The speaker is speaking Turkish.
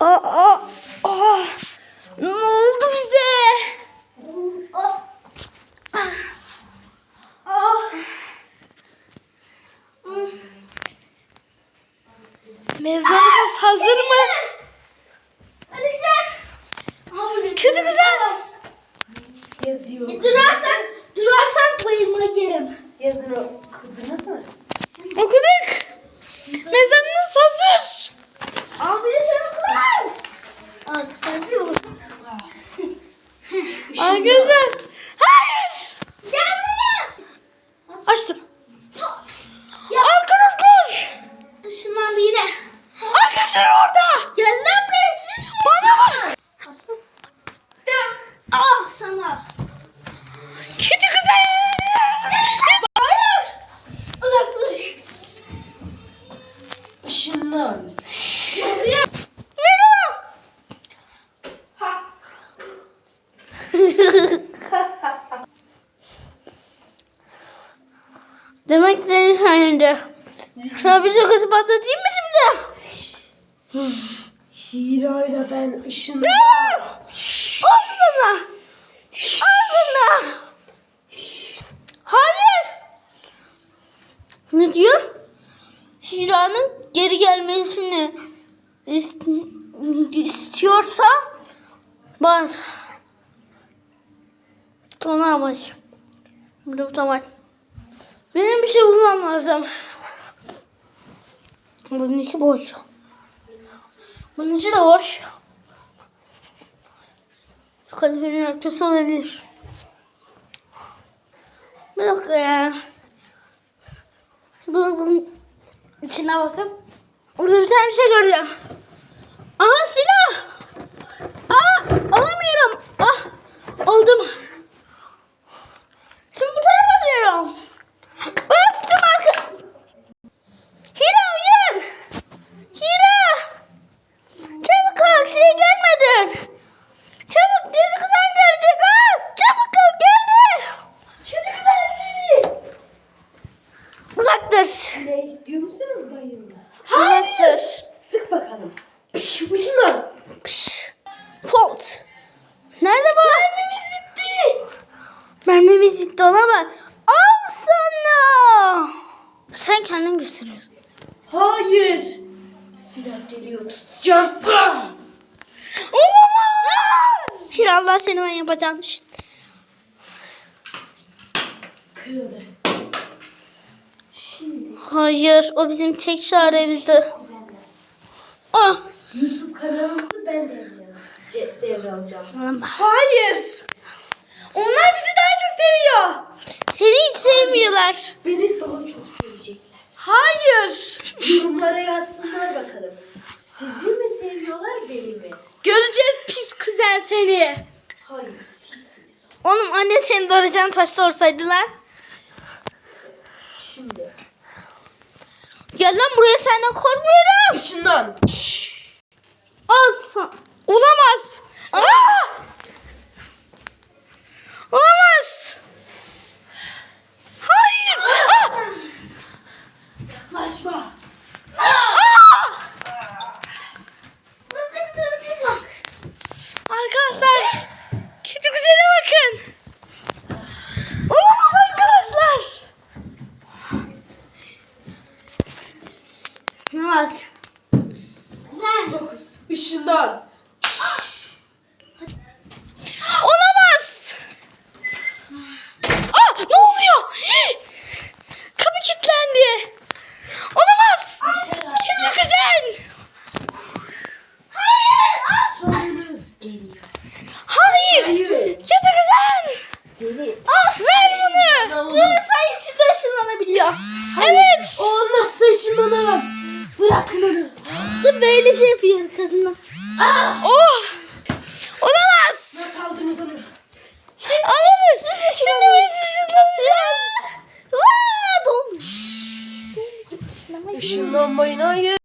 Aa, aa, ne oldu bize? Mezarımız hazır mı? Hadi güzel. Kötü güzel. Yazıyor. Durarsan, durarsan bayılma yerim. Yazını okudunuz mu? Okuduk. Mezarımız hazır. Al bir de sen oku. Al sen bir oku. Arkadaşlar. Hayır. Açtım. Arkadaşlar. ışınlandı yine. Arkadaşlar bir çok hızlı patlatayım mı şimdi? Hira ile ben ışınlan. Ağzına. Ağzına. Hayır. Ne diyor? Hira'nın geri gelmesini ist- istiyorsa bak. Tamam. Burada bu tamam. Benim bir şey bulmam lazım. Bunun içi boş. Bunun içi de boş. Kalifenin örtüsü olabilir. Bir dakika ya. Dur bunun içine bakıp. Orada bir tane bir şey gördüm. Aha silah. Uzaktır. Ne istiyor musunuz bayılma? Uzaktır. Sık bakalım. Piş, ışınlan. Pış. Fold. Nerede bu? Mermimiz bitti. Mermimiz bitti olamaz. Al sana. Sen kendin gösteriyorsun. Hayır. Silah geliyor tutacağım. Ah! Olamaz. Hirallah seni ben yapacağım. Kırıldı. Şimdi Hayır o bizim tek çaremizdi. Ah. YouTube kanalımızı ben devralacağım. Hayır. Onlar bizi daha çok seviyor. Seni hiç sevmiyorlar. Beni daha çok sevecekler. Hayır. Yorumlara yazsınlar bakalım. Sizi mi seviyorlar beni mi? Göreceğiz pis kuzen seni. Hayır sizsiniz. Oğlum anne seni doğuracağın taşta olsaydı lan. Şimdi. Gel lan buraya senden korkmuyorum. Işınlan. Olsun. Olamaz. Aa! Olamaz. Hayır. Yaklaşma. Aa! Arkadaşlar kötü güzele bakın. Olamaz arkadaşlar. Bak. Güzel. Işınlan. Olamaz. Aa, ne oluyor? Kapı kilitlendi. Olamaz. Kötü güzel. Sonunuz geliyor. Hayır. Hayır. Kötü güzel. Geri. Ah ver bunu. Bunun sayesinde ışınlanabiliyor. Evet. O nasıl ışınlanamam. Bırak beni. Dur böyle şey yapıyor arkasından. Ah! Oh! Olamaz. Nasıl aldınız onu? Şimdi, Alamaz. Şimdi ben ışınlanacağım. Aaa! Ah! Donmuş. Işınlanmayın hayır.